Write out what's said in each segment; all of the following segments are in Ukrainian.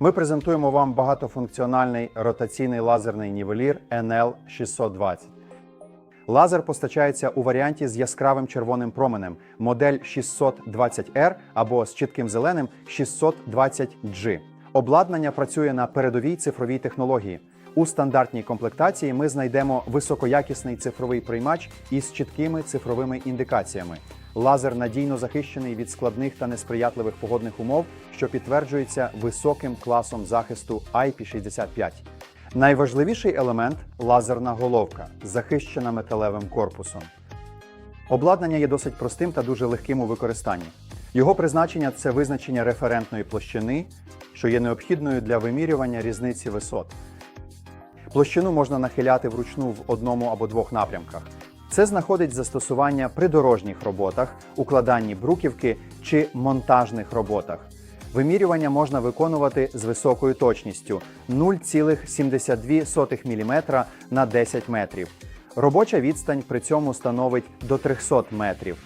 Ми презентуємо вам багатофункціональний ротаційний лазерний нівелір NL620. Лазер постачається у варіанті з яскравим червоним променем модель 620R або з чітким зеленим 620G. Обладнання працює на передовій цифровій технології. У стандартній комплектації ми знайдемо високоякісний цифровий приймач із чіткими цифровими індикаціями. Лазер надійно захищений від складних та несприятливих погодних умов, що підтверджується високим класом захисту IP65. Найважливіший елемент лазерна головка, захищена металевим корпусом. Обладнання є досить простим та дуже легким у використанні. Його призначення це визначення референтної площини, що є необхідною для вимірювання різниці висот. Площину можна нахиляти вручну в одному або двох напрямках. Це знаходить застосування при дорожніх роботах, укладанні бруківки чи монтажних роботах. Вимірювання можна виконувати з високою точністю 0,72 мм на 10 метрів. Робоча відстань при цьому становить до 300 метрів.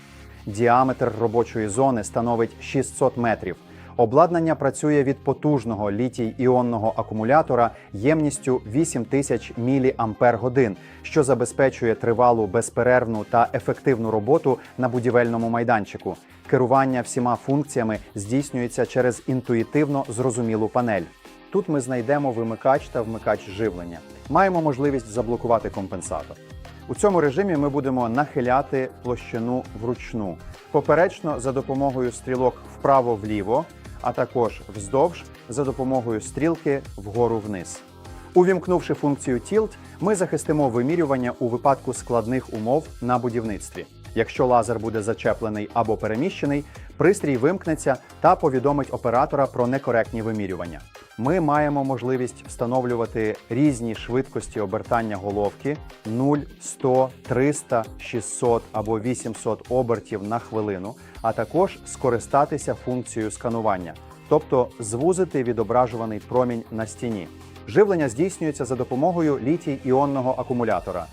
Діаметр робочої зони становить 600 метрів. Обладнання працює від потужного літій-іонного акумулятора ємністю 8000 мАч, що забезпечує тривалу, безперервну та ефективну роботу на будівельному майданчику. Керування всіма функціями здійснюється через інтуїтивно зрозумілу панель. Тут ми знайдемо вимикач та вмикач живлення. Маємо можливість заблокувати компенсатор. У цьому режимі ми будемо нахиляти площину вручну, поперечно за допомогою стрілок вправо-вліво, а також вздовж за допомогою стрілки вгору-вниз. Увімкнувши функцію Tilt, ми захистимо вимірювання у випадку складних умов на будівництві. Якщо лазер буде зачеплений або переміщений, пристрій вимкнеться та повідомить оператора про некоректні вимірювання. Ми маємо можливість встановлювати різні швидкості обертання головки 0, 100, 300, 600 або 800 обертів на хвилину, а також скористатися функцією сканування, тобто звузити відображуваний промінь на стіні. Живлення здійснюється за допомогою літій-іонного акумулятора.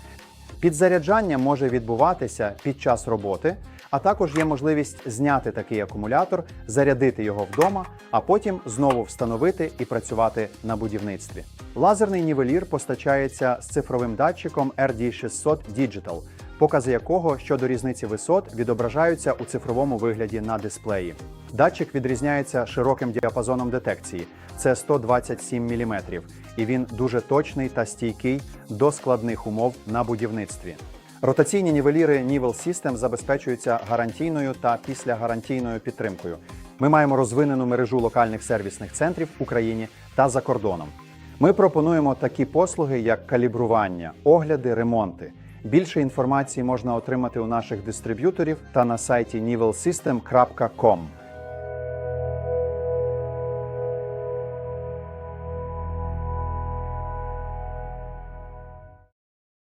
Підзаряджання може відбуватися під час роботи, а також є можливість зняти такий акумулятор, зарядити його вдома, а потім знову встановити і працювати на будівництві. Лазерний нівелір постачається з цифровим датчиком RD600 Digital, покази якого щодо різниці висот відображаються у цифровому вигляді на дисплеї. Датчик відрізняється широким діапазоном детекції це 127 мм, і він дуже точний та стійкий до складних умов на будівництві. Ротаційні нівеліри Nivel System забезпечуються гарантійною та післягарантійною підтримкою. Ми маємо розвинену мережу локальних сервісних центрів в Україні та за кордоном. Ми пропонуємо такі послуги, як калібрування, огляди, ремонти. Більше інформації можна отримати у наших дистриб'юторів та на сайті nivelsystem.com.